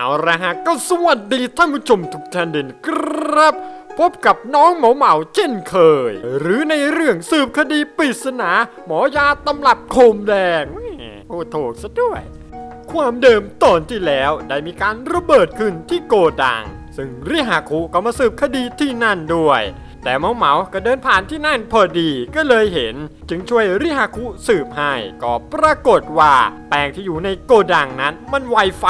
เอาละฮะก็สวัสดีท่านผู้ชมทุกท่านเด่นครับ พบกับน้องเหมาเหมาเช่นเคย หรือในเรื่องสืบคดีปริศนา หมอยาตำรับโคมแดงโอ้โถกซะด้วย ความเดิมตอนที่แล้วได้มีการระเบิดขึ้นที่โกดัง ซึ่งริฮาคุก็มาสืบคดีที่นั่นด้วย แต่เมาเมาก็เดินผ่านที่นั่นพอดีก็เลยเห็น จึงช่วยริฮาคุสืบให้ก็ปรากฏว่า แปลงที่อยู่ในโกดังนั้นมันไวไฟ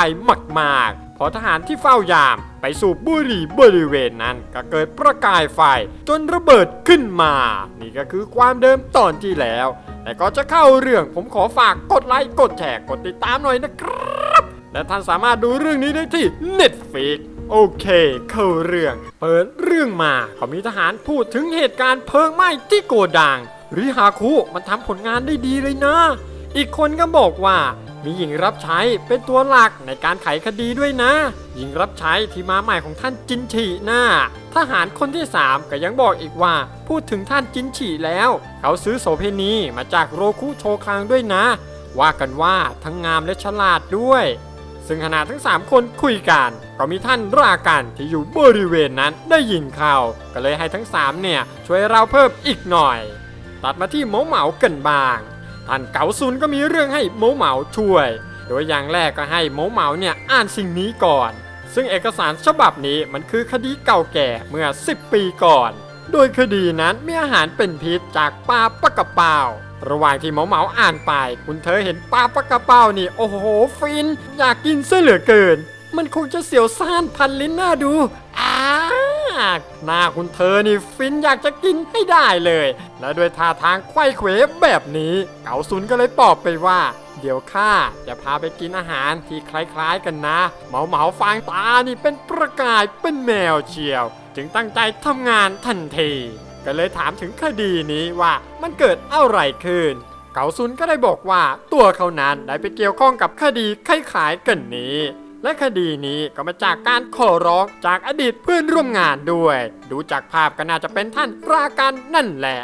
มากๆพอทหารที่เฝ้ายามไปสูบบุหรี่บริเวณนั้น ก็เกิดประกายไฟจนระเบิดขึ้นมา นี่ก็คือความเดิมตอนที่แล้ว แต่ก็จะเข้าเรื่องผมขอฝากกดไลค์ กดแชร์ กดติดตามหน่อยนะครับ และท่านสามารถดูเรื่องนี้ได้ที่ Netflix โอเค เข้าเรื่อง เปิดเรื่องมาก็มีทหารพูดถึงเหตุการณ์เพลิงไหม้ที่โกดังริฮาคุมันทำผลงานได้ดีเลยนะ อีกคนก็บอกว่ามีหญิงรับใช้เป็นตัวหลักในการไขคดีด้วยนะ หญิงรับใช้ที่มาใหม่ของท่านจินฉีน่าทหารคนที่ 3 ก็ยังบอกอีกว่า พูดถึงท่านจินฉีแล้ว เขาซื้อโสเพณีมาจากโรคุโชคังด้วยนะ ว่ากันว่าทั้งงามและฉลาดด้วย ซึ่งขณะทั้ง 3 คนคุยกัน ก็มีท่านรากันที่อยู่บริเวณนั้นได้ยินข่าวก็เลยให้ทั้ง 3 เนี่ย ช่วยเราเพิ่มอีกหน่อย ตัดมาที่เหมาเหมากันบ้าง ท่านเก๋าซุนก็มีเรื่องให้เหมาเหมาช่วย โดยอย่างแรกก็ให้เหมาเหมาเนี่ยอ่านสิ่งนี้ก่อน ซึ่งเอกสารฉบับนี้มันคือคดีเก่าแก่เมื่อ 10 ปีก่อน โดยคดีนั้นมีอาหารเป็นพิษจากปลาปะกะเปา ระหว่างที่เหมาเหมาอ่านไป คุณเธอเห็นปลาปะกระเปานี่ โอ้โห ฟิน อยากกินเสียเหลือเกิน มันคงจะเสียวซ่านพันลิ้นหน่าดูอ้าหน้าคุณเธอนี่ฟินอยากจะกินให้ได้เลย และด้วยท่าทางไขว้เขวแบบนี้ เก๋าซุนก็เลยตอบไปว่า เดี๋ยวข้าจะพาไปกินอาหารที่คล้ายๆกันนะ เหมาเหมาฟางตานี่เป็นประกายเป็นแมวเชียว จึงตั้งใจทำงานทันที ก็เลยถามถึงคดีนี้ว่ามันเกิดอะไรขึ้น เก๋าซุนก็ได้บอกว่าตัวเขานั้นได้ไปเกี่ยวข้องกับคดีคล้ายๆกันนี้ และคดีนี้ก็มาจากการขอร้องจากอดีตเพื่อนร่วมงานด้วย ดูจากภาพก็น่าจะเป็นท่านรากันนั่นแหละ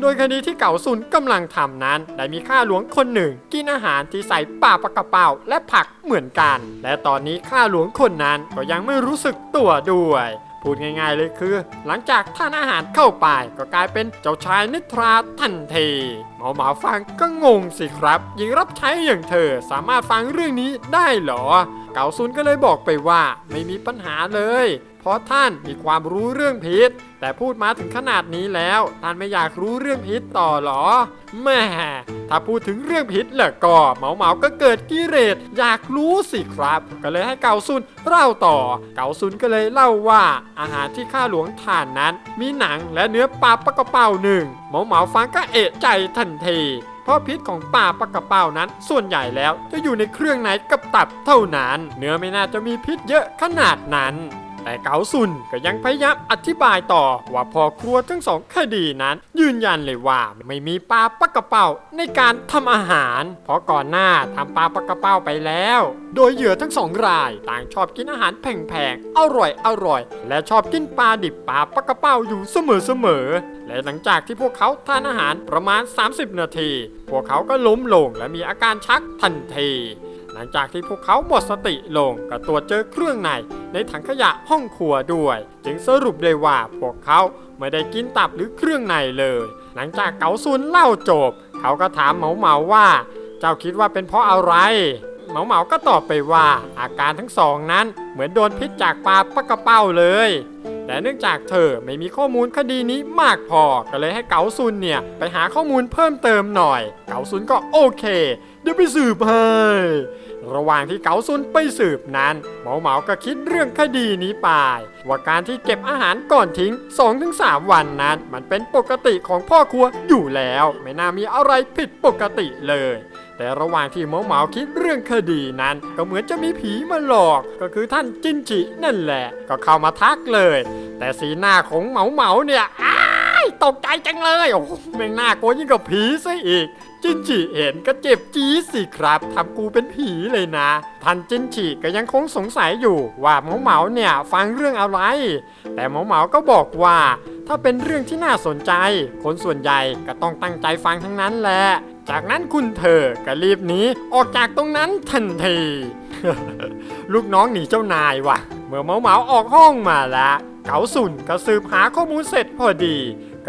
โดยคดีที่เก่าซุนกำลังทำนั้น ได้มีข้าหลวงคนหนึ่ง กินอาหารที่ใส่ป่าปลากระเป๋าและผักเหมือนกัน และตอนนี้ข้าหลวงคนนั้นก็ยังไม่รู้สึกตัวด้วย พูดง่ายๆเลยคือ หลังจากท่านอาหารเข้าไปก็กลายเป็นเจ้าชายนิทราทันทีหมอหมาฟังก็งงสิครับหญิงรับใช้อย่างเธอสามารถฟังเรื่องนี้ได้เหรอ เก่าซุนก็เลยบอกไปว่าไม่มีปัญหาเลย ราะท่านมีความรู้เรื่องพิษ แต่พูดมาถึงขนาดนี้แล้ว ท่านไม่อยากรู้เรื่องพิษต่อหรอแม่ถ้าพูดถึงเรื่องพิษแล้วก็เหมาเหมาก็เกิดกิเลสอยากรู้สิครับ ก็เลยให้เกาซุนเล่าต่อ เกาซุนก็เลยเล่าว่าอาหารที่ข้าหลวงทานนั้น มีหนังและเนื้อปลาปะกระเป๋าหนึ่งเหมาเหมาฟังก็เอะใจทันทีเพราะพิษของปลาปลากระเป๋านั้น ส่วนใหญ่แล้วจะอยู่ในเครื่องในกับตับเท่านั้น เนื้อไม่น่าจะมีพิษเยอะขนาดนั้น แต่เกาซุนก็ยังพยายามอธิบายต่อว่าพอครัวทั้งสองคดีนั้น ยืนยันเลยว่าไม่มีปลาปลากระเป๋าในการทำอาหาร เพราะก่อนหน้าทำปลาปลากระเป๋าไปแล้ว โดยเหยื่อทั้งสองรายต่างชอบกินอาหารแพงๆอร่อยอร่อยๆและชอบกินปลาดิบปลาปลากระเป๋าอยู่เสมอๆและหลังจากที่พวกเขาทานอาหารประมาณ 30 นาที พวกเขาก็ล้มลงและมีอาการชักทันที ลังจากที่พวกเขาหมดสติลงก็ตรวจเจอเครื่องในในถังขยะห้องครัวด้วย จึงสรุปได้ว่าพวกเขาไม่ได้กินตับหรือเครื่องในเลย หลังจากเกาซุนเล่าจบ เขาก็ถามเหมาเหมาว่า เจ้าคิดว่าเป็นเพราะอะไร เหมาเหมาก็ตอบไปว่า อาการทั้งสองนั้นเหมือนโดนพิษจากปลาปะกระเป้าเลยแต่เนื่องจากเธอไม่มีข้อมูลคดีนี้มากพอ ก็เลยให้เกาซุนเนี่ย ไปหาข้อมูลเพิ่มเติมหน่อย เกาซุนก็โอเค เดี๋ยวไปสืบให้ ระหว่างที่เกาซุนไปสืบนั้นเหมาเหมาก็คิดเรื่องคดีนี้ไป ว่าการที่เก็บอาหารก่อนทิ้ง 2-3 วันนั้น มันเป็นปกติของพ่อครัวอยู่แล้ว ไม่น่ามีอะไรผิดปกติเลย แต่ระหว่างที่เหมาเหมาคิดเรื่องคดีนั้น ก็เหมือนจะมีผีมาหลอก ก็คือท่านจินจินั่นแหละ ก็เข้ามาทักเลย แต่สีหน้าของเหมาเหมาเนี่ยอ้าย ตกใจจังเลย โอ้โหแม่น่ากลัวยิ่งกว่าผีซะอีก จินจิเห็นก็เจ็บจี๊ดสิครับทำกูเป็นผีเลยนะท่านจินจิก็ยังคงสงสัยอยู่ว่าหมาเหมาเนี่ยฟังเรื่องอะไร แต่หมาเหมาก็บอกว่า ถ้าเป็นเรื่องที่น่าสนใจ คนส่วนใหญ่ก็ต้องตั้งใจฟังทั้งนั้นแหละ จากนั้นคุณเธอก็รีบหนีออกจากตรงนั้นทันทีลูกน้องหนีเจ้านายว่ะ เมื่อเมาเมาออกห้องมาแล้วเกาสุนก็สืบหาข้อมูลเสร็จพอดี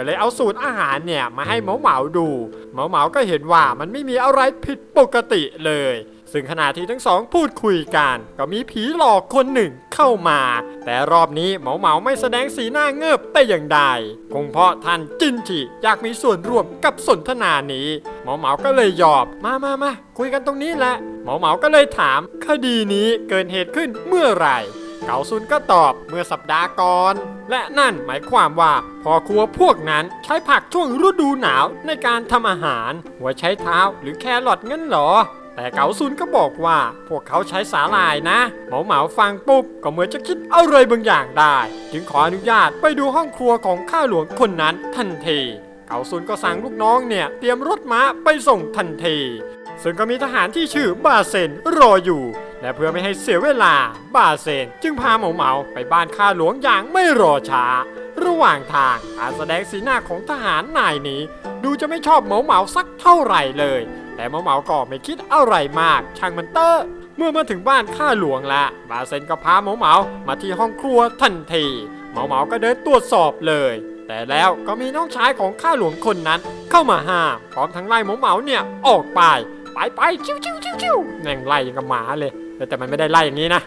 ก็เลยเอาสูตรอาหารเนี่ยมาให้เหมาเหมาดูเหมาเหมาก็เห็นว่ามันไม่มีอะไรผิดปกติเลย ซึ่งขณะที่ทั้งสองพูดคุยกัน ก็มีผีหลอกคนหนึ่งเข้ามา แต่รอบนี้เหมาเหมาไม่แสดงสีหน้าเงือบแต่อย่างใด คงเพราะท่านจินจิอยากมีส่วนร่วมกับสนทนานี้ เหมาเหมาก็เลยยอมมามามาคุยกันตรงนี้แหละ เหมาเหมาก็เลยถาม คดีนี้เกิดเหตุขึ้นเมื่อไหร่ เกาซุนก็ตอบเมื่อสัปดาห์ก่อน และนั่นหมายความว่าพ่อครัวพวกนั้นใช้ผักช่วงฤดูหนาวในการทำอาหาร หัวใช้เท้าหรือแครอทงั้นหรอ แต่เกาซุนก็บอกว่าพวกเขาใช้สาหร่ายนะ เหมาเหมาฟังปุ๊บก็เหมือนจะคิดอะไรบางอย่างได้ จึงขออนุญาตไปดูห้องครัวของข้าหลวงคนนั้นทันทีเกาซุนก็สั่งลูกน้องเนี่ยเตรียมรถม้าไปส่งทันที ซึ่งก็มีทหารที่ชื่อบาเซนรออยู่ และเพื่อไม่ให้เสียเวลา บาเซนจึงพาเหมาเหมาไปบ้านข้าหลวงอย่างไม่รอช้า ระหว่างทางการแสดงสีหน้าของทหารนายนี้ ดูจะไม่ชอบเหมาเหมาสักเท่าไหร่เลย แต่เหมาเหมาก็ไม่คิดอะไรมาก ช่างมันเตอร์เมื่อมาถึงบ้านข้าหลวงแล้วบาเซนก็พาเหมาเหมามาที่ห้องครัวทันทีเหมาเหมาก็เดินตรวจสอบเลยแต่แล้วก็มีน้องชายของข้าหลวงคนนั้นเข้ามาห้ามพร้อมทั้งไล่เหมาเหมาเนี่ยออกไป ไปไปชิวชิวชิวชิวแม่งไล่กับหมาเลย แต่มันไม่ได้ไล่อย่างนี้นะ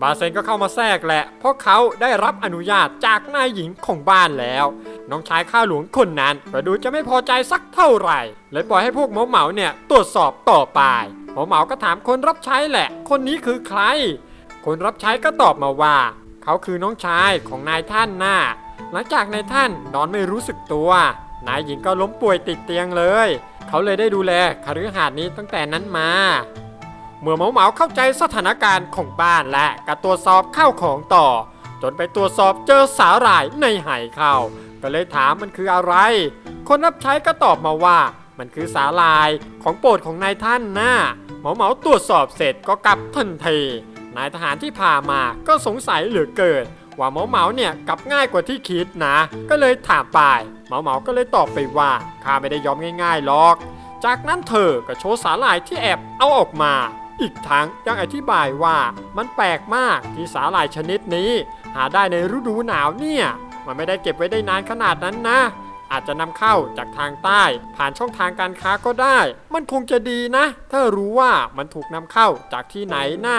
บาเซนก็เข้ามาแทรกแหละ เพราะเขาได้รับอนุญาตจากนายหญิงของบ้านแล้ว น้องชายข้าหลวงคนนั้นก็ดูจะไม่พอใจสักเท่าไหร่เลยปล่อยให้พวกเหมาเหมาเนี่ยตรวจสอบต่อไปเหมาเหมาก็ถามคนรับใช้แหละ คนนี้คือใคร คนรับใช้ก็ตอบมาว่า เขาคือน้องชายของนายท่านน่ะหลังจากนายท่านนอนไม่รู้สึกตัวนายหญิงก็ล้มป่วยติดเตียงเลย เขาเลยได้ดูแลคฤหาสน์นี้ตั้งแต่นั้นมา เมื่อเหมาเหมาเข้าใจสถานการณ์ของบ้านและก็ตรวจสอบข้าวของต่อ จนไปตรวจสอบเจอสาหร่ายในไหข้าก็เลยถามมันคืออะไร คนรับใช้ก็ตอบมาว่า มันคือสาหร่ายของโปรดของนายท่านนะเหมาเหมาตรวจสอบเสร็จก็กลับทันทีนายทหารที่พามาก็สงสัยเหลือเกิน ว่าเหมาเหมาเนี่ยกลับง่ายกว่าที่คิดนะ ก็เลยถามไปเหมาเหมาก็เลยตอบไปว่าข้าไม่ได้ยอมง่ายๆหรอก จากนั้นเธอก็โชว์สาหร่ายที่แอบเอาออกมา อีกทั้งยังอธิบายว่ามันแปลกมากที่สาหร่ายชนิดนี้ หาได้ในฤดูหนาวเนี่ยมันไม่ได้เก็บไว้ได้นานขนาดนั้นนะ อาจจะนำเข้าจากทางใต้ ผ่านช่องทางการค้าก็ได้ มันคงจะดีนะ ถ้ารู้ว่ามันถูกนำเข้าจากที่ไหนน่ะ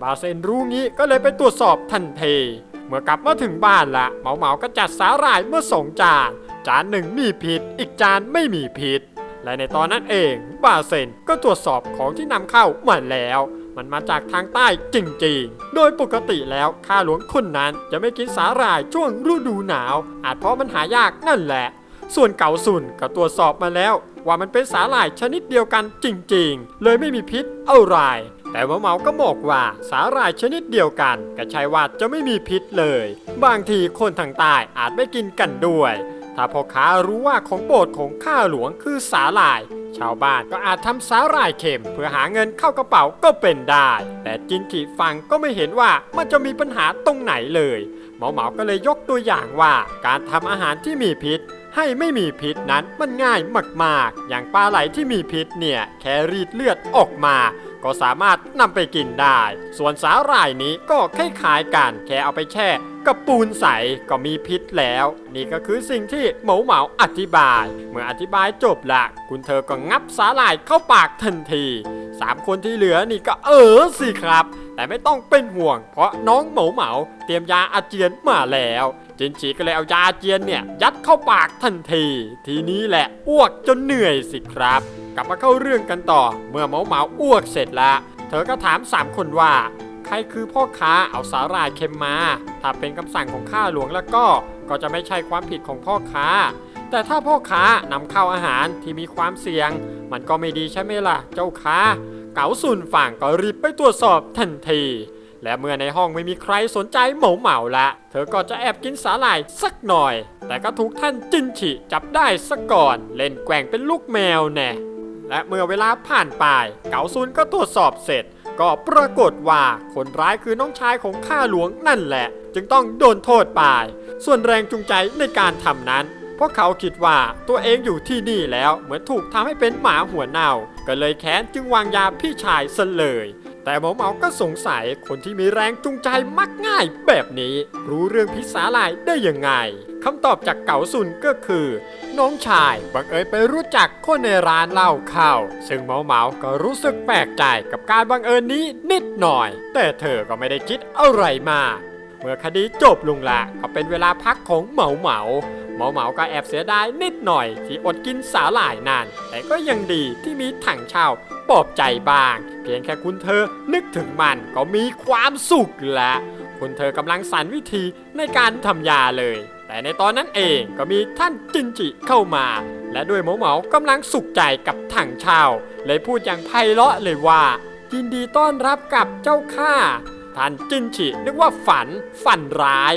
บาเซนรู้งี้ก็เลยไปตรวจสอบทันที เมื่อกลับมาถึงบ้านละเหมาเหมาก็จัดสาหร่ายเมื่อสองจาน จานหนึ่งมีพิษ อีกจานไม่มีพิษ และในตอนนั้นเองบาเซนก็ตรวจสอบของที่นำเข้ามาแล้ว มันมาจากทางใต้จริงๆ โดยปกติแล้วข้าหลวงคนนั้นจะไม่กินสาหร่ายช่วงฤดูหนาว อาจเพราะมันหายากนั่นแหละ ส่วนเก่าสุนก็ตรวจสอบมาแล้ว ว่ามันเป็นสาหร่ายชนิดเดียวกันจริงๆ เลยไม่มีพิษอะไร แต่ว่าเมาก็บอกว่าสาหร่ายชนิดเดียวกันก็ใช่ว่าจะไม่มีพิษเลย บางทีคนทางใต้อาจไม่กินกันด้วย ถ้าพ่อค้ารู้ว่าของโปรดของข้าหลวงคือสาหร่าย ชาวบ้านก็อาจทำสาหร่ายเค็มเพื่อหาเงินเข้ากระเป๋าก็เป็นได้ แต่จินกิฟังก็ไม่เห็นว่ามันจะมีปัญหาตรงไหนเลยหมอเหมาก็เลยยกตัวอย่างว่าการทำอาหารที่มีพิษ ให้ไม่มีพิษนั้นมันง่ายมากๆ อย่างปลาไหลที่มีพิษเนี่ย แค่รีดเลือดออกมา ก็สามารถนำไปกินได้ ส่วนสาหร่ายนี้ก็คล้ายๆกัน แค่เอาไปแช่กับปูนใสก็มีพิษแล้ว นี่ก็คือสิ่งที่เหมาเหมาอธิบาย เมื่ออธิบายจบละคุณเธอก็งับสาหร่ายเข้าปากทันทีสามคนที่เหลือนี่ก็เออสิครับ แต่ไม่ต้องเป็นห่วง เพราะน้องเหมาเหมาเตรียมยาอาเจียนมาแล้วจินจีก็เลยเอายาอาเจียนเนี่ยยัดเข้าปากทันที ทีนี้แหละอ้วกจนเหนื่อยสิครับ กลับมาเข้าเรื่องกันต่อ เมื่อเหมาเหมาอ้วกเสร็จแล้วเธอก็ถามสามคนว่าใครคือพ่อค้าเอาสาหร่ายเค็มมา ถ้าเป็นคำสั่งของข้าหลวงแล้วก็ ก็จะไม่ใช่ความผิดของพ่อค้า แต่ถ้าพ่อค้านำเข้าอาหารที่มีความเสี่ยง มันก็ไม่ดีใช่ไหมล่ะ เจ้าค้า เก๋าสุนฝั่งก็รีบไปตรวจสอบทันที และเมื่อในห้องไม่มีใครสนใจเหมาเหมาละ เธอก็จะแอบกินสาหร่ายสักหน่อย แต่ก็ถูกท่านจินฉิจับได้ซะก่อน เล่นแกว่งเป็นลูกแมวแน่และเมื่อเวลาผ่านไป เก๋าซุนก็ตรวจสอบเสร็จ ก็ปรากฏว่าคนร้ายคือน้องชายของข้าหลวงนั่นแหละ จึงต้องโดนโทษไป ส่วนแรงจูงใจในการทำนั้น พราะเขาคิดว่าตัวเองอยู่ที่นี่แล้วเหมือนถูกทำให้เป็นหมาหัวเน่า ก็เลยแค้นจึงวางยาพี่ชายซะเลย แต่หมอเมาก็สงสัยคนที่มีแรงจูงใจมักง่ายแบบนี้ รู้เรื่องพิษาลายได้ยังไงคำตอบจากเก๋าซุนก็คือ น้องชายบังเอิญไปรู้จักคนในร้านเหล้าเข้าซึ่งเหมาเมาก็รู้สึกแปลกใจกับการบังเอิญนี้นิดหน่อย แต่เธอก็ไม่ได้คิดอะไรมาก เมื่อคดีจบลงละก็เป็นเวลาพักของเหมาเหมาเหมาเหมาก็แอบเสียดายนิดหน่อย ที่อดกินสาหร่ายนาน แต่ก็ยังดีที่มีถังเช่าปลอบใจบ้าง เพียงแค่คุณเธอนึกถึงมันก็มีความสุขละคุณเธอกำลังสรรวิธีในการทำยาเลย แต่ในตอนนั้นเองก็มีท่านจินจิเข้ามา และด้วยเหมาเหมากำลังสุขใจกับถังเช่าเลยพูดอย่างไพเราะเลยว่ายินดีต้อนรับกับเจ้าข้า ท่านจินฉินึกว่าฝันฝันร้าย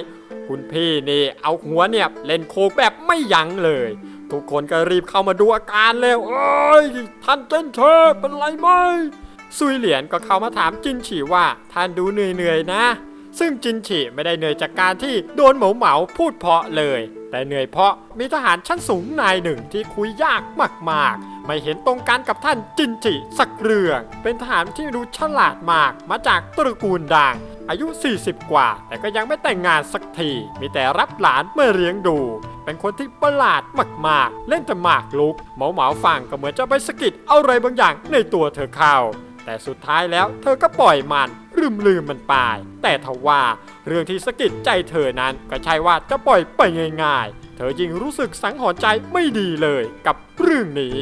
คุณพี่นี่เอาหัวเนี่ยเล่นโคกแบบไม่ยั้งเลย ทุกคนก็รีบเข้ามาดูอาการแล้วเอ้ยท่านจินเชเป็นไรไหมซุยเหรียญก็เข้ามาถามจินฉีว่าท่านดูเหนื่อยๆนะ ซึ่งจินฉีไม่ได้เหนื่อยจากการที่โดนเหมาเหมาพูดเพาะเลย แต่เหนื่อยเพราะมีทหารชั้นสูงนายหนึ่งที่คุยยากมากๆ ไม่เห็นตรงกันกับท่านจินจิสักเรื่อง เป็นทหารที่ดูฉลาดมากมาจากตระกูลดัง อายุ 40 กว่า แต่ก็ยังไม่แต่งงานสักที มีแต่รับหลานมาเลี้ยงดู เป็นคนที่ประหลาดมากๆ เล่นแต่หมากลุกเหมาเหมาฟังก็เหมือนจะไปสกิดอะไรบางอย่างในตัวเธอเข้า แต่สุดท้ายแล้วเธอก็ปล่อยมันลืมลืมมันไป แต่ทว่าเรื่องที่สะกิดใจเธอนั้นก็ใช่ว่าจะปล่อยไปง่ายๆ เธอยิ่งรู้สึกสังหรณ์ใจไม่ดีเลยกับเรื่องนี้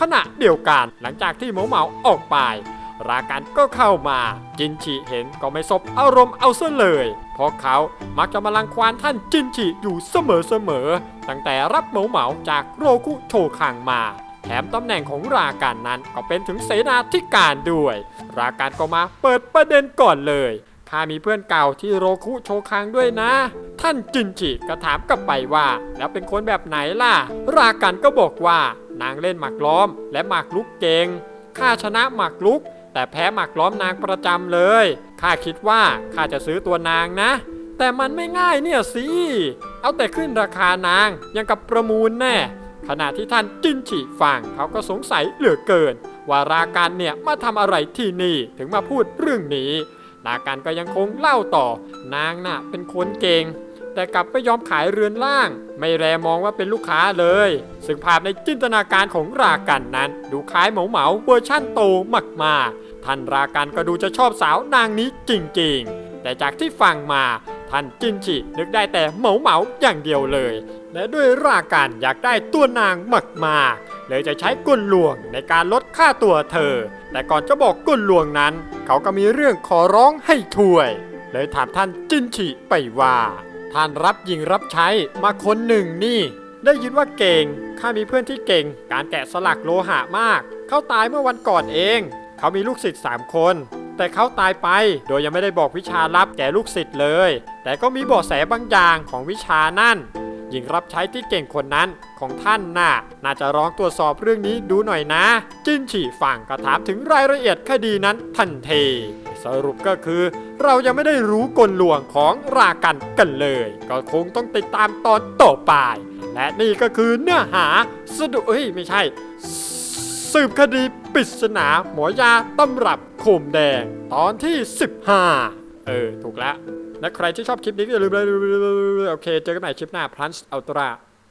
ขณะเดียวกันหลังจากที่เหมาเหมาออกไปรากันก็เข้ามาจินฉีเห็นก็ไม่สบอารมณ์เอาซะเลย เพราะเขามักจะมาลังควานท่านจินฉีอยู่เสมอๆตั้งแต่รับเหมาเหมาจากโรคุโชคังมาแถมตำแหน่งของราการนั้นก็เป็นถึงเสนาธิการด้วย ราการก็มาเปิดประเด็นก่อนเลยข้ามีเพื่อนเก่าที่โรคุโชคังด้วยนะ ท่านจินจิก็ถามกลับไปว่า แล้วเป็นคนแบบไหนล่ะ รากันก็บอกว่า นางเล่นหมากล้อม และหมากลุกเก่งข้าชนะหมากลุก แต่แพ้หมากล้อมนางประจำเลยข้าคิดว่าข้าจะซื้อตัวนางนะ แต่มันไม่ง่ายเนี่ยสิเอาแต่ขึ้นราคานางยังกับประมูลแน่ขณะที่ท่านจินฉีฟังเขาก็สงสัยเหลือเกิน ว่าราการเนี่ยมาทำอะไรที่นี่ถึงมาพูดเรื่องนี้ ราการก็ยังคงเล่าต่อนางน่ะเป็นคนเก่ง แต่กลับไม่ยอมขายเรือนล่าง ไม่แรมองว่าเป็นลูกค้าเลย ซึ่งภาพในจินตนาการของรากันนั้น ดูคล้ายเหมาเหมาเวอร์ชั่นโตมากๆ ท่านรากันก็ดูจะชอบสาวนางนี้จริงๆ แต่จากที่ฟังมาท่านจินจินึกได้แต่เหมาเหมาอย่างเดียวเลย และด้วยรากันอยากได้ตัวนางมากๆ เลยจะใช้กลลวงในการลดค่าตัวเธอ แต่ก่อนจะบอกกลลวงนั้น เขาก็มีเรื่องขอร้องให้ช่วย เลยถามท่านจินจิไปว่า ท่านรับหญิงรับใช้มาคนหนึ่งนี่ ได้ยินว่าเก่ง ข้ามีเพื่อนที่เก่ง การแกะสลักโลหะมาก เขาตายเมื่อวันก่อนเอง เขามีลูกศิษย์สามคน แต่เขาตายไปโดยยังไม่ได้บอกวิชาลับแก่ลูกศิษย์เลย แต่ก็มีเบาะแสบางอย่างของวิชานั่น หญิงรับใช้ที่เก่งคนนั้นของท่านน่ะน่าจะร้องตรวจสอบเรื่องนี้ดูหน่อยนะ จินฉี่ฝั่งก็ถามถึงรายละเอียดคดีนั้นทันทีสรุปก็คือ เรายังไม่ได้รู้กลลวงของรากันกันเลย ก็คงต้องติดตามตอนต่อไป และนี่ก็คือเนื้อหาสะดุเอ้ยไม่ใช่ สืบคดีปริศนาหมอยาตำรับโคมแดงตอนที่ 15 เออ ถูกแล้ว และใครที่ชอบคลิปนี้ก็อย่าลืมเลยโอเค เจอกันใหม่คลิปหน้า Plants Ultra